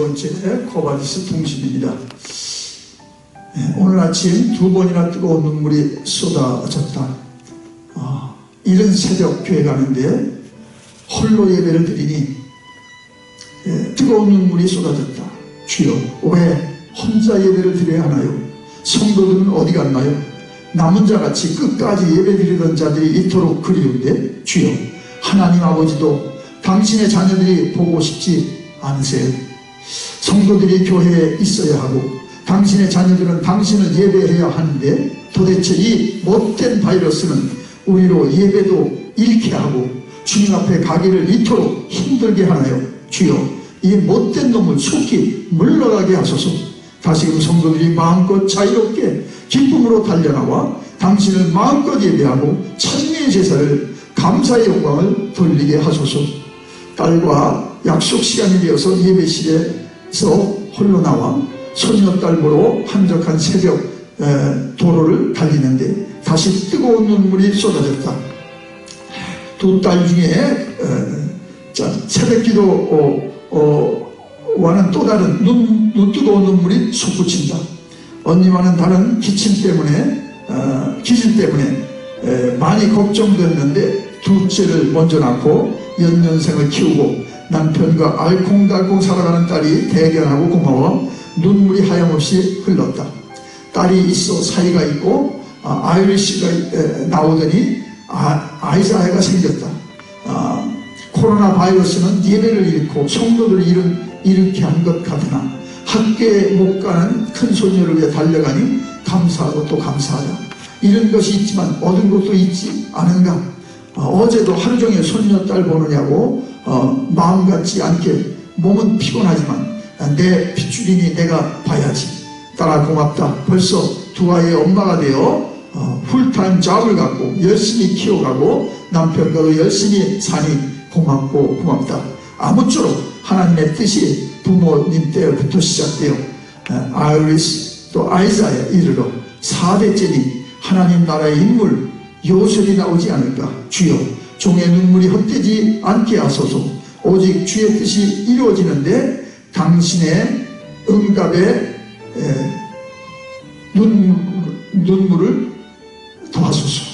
번째 코바디스 통신입니다. 예, 오늘 아침 두 번이나 뜨거운 눈물이 쏟아졌다. 아, 이른 새벽 교회 가는데 홀로 예배를 드리니 예, 뜨거운 눈물이 쏟아졌다. 주여 왜 혼자 예배를 드려야 하나요? 성도들은 어디 갔나요? 남은 자같이 끝까지 예배 드리던 자들이 이토록 그리운데 주여 하나님 아버지도 당신의 자녀들이 보고 싶지 않으세요? 성도들이 교회에 있어야 하고 당신의 자녀들은 당신을 예배해야 하는데 도대체 이 못된 바이러스는 우리로 예배도 잃게 하고 주님 앞에 가기를 이토록 힘들게 하나요? 주여 이 못된 놈을 속히 물러가게 하소서 다시금 성도들이 마음껏 자유롭게 기쁨으로 달려나와 당신을 마음껏 예배하고 찬미의 제사를 감사의 영광을 돌리게 하소서 딸과 약속 시간이 되어서 예배실에 서 홀로 나와 소녀딸 보러 한적한 새벽 에, 도로를 달리는데 다시 뜨거운 눈물이 쏟아졌다. 두 딸 중에 에, 자, 새벽기도 어, 어, 와는 또 다른 눈, 눈 뜨거운 눈물이 솟구친다. 언니와는 다른 기침 때문에 어, 기질 때문에 에, 많이 걱정됐는데 둘째를 먼저 낳고 연년생을 키우고 남편과 알콩달콩 살아가는 딸이 대견하고 고마워 눈물이 하염없이 흘렀다. 딸이 있어 사이가 있고 아, 아이리시가 에, 나오더니 아, 아이사야가 생겼다. 아, 코로나 바이러스는 예배를 잃고 성도들을 잃은, 잃게 한 것 같으나 학교에 못 가는 큰 소녀를 위해 달려가니 감사하고 또 감사하다. 잃은 것이 있지만 얻은 것도 있지 않은가? 어, 제도 하루 종일 손녀딸 보느냐고 어, 마음 같지 않게 몸은 피곤하지만 내 핏줄이니 내가 봐야지. 딸아 고맙다. 벌써 두 아이의 엄마가 되어 어, 풀타임 잡을 갖고 열심히 키워가고 남편과도 열심히 사니 고맙고 고맙다. 아무쪼록 하나님의 뜻이 부모님 때부터 시작되어 어, 아이리스 또 아이사야 이르러 4대째니 하나님 나라의 인물 요술이 나오지 않을까 주여 종의 눈물이 헛되지 않게 하소서. 오직 주의 뜻이 이루어지는데 당신의 응답에 눈물을 더하소서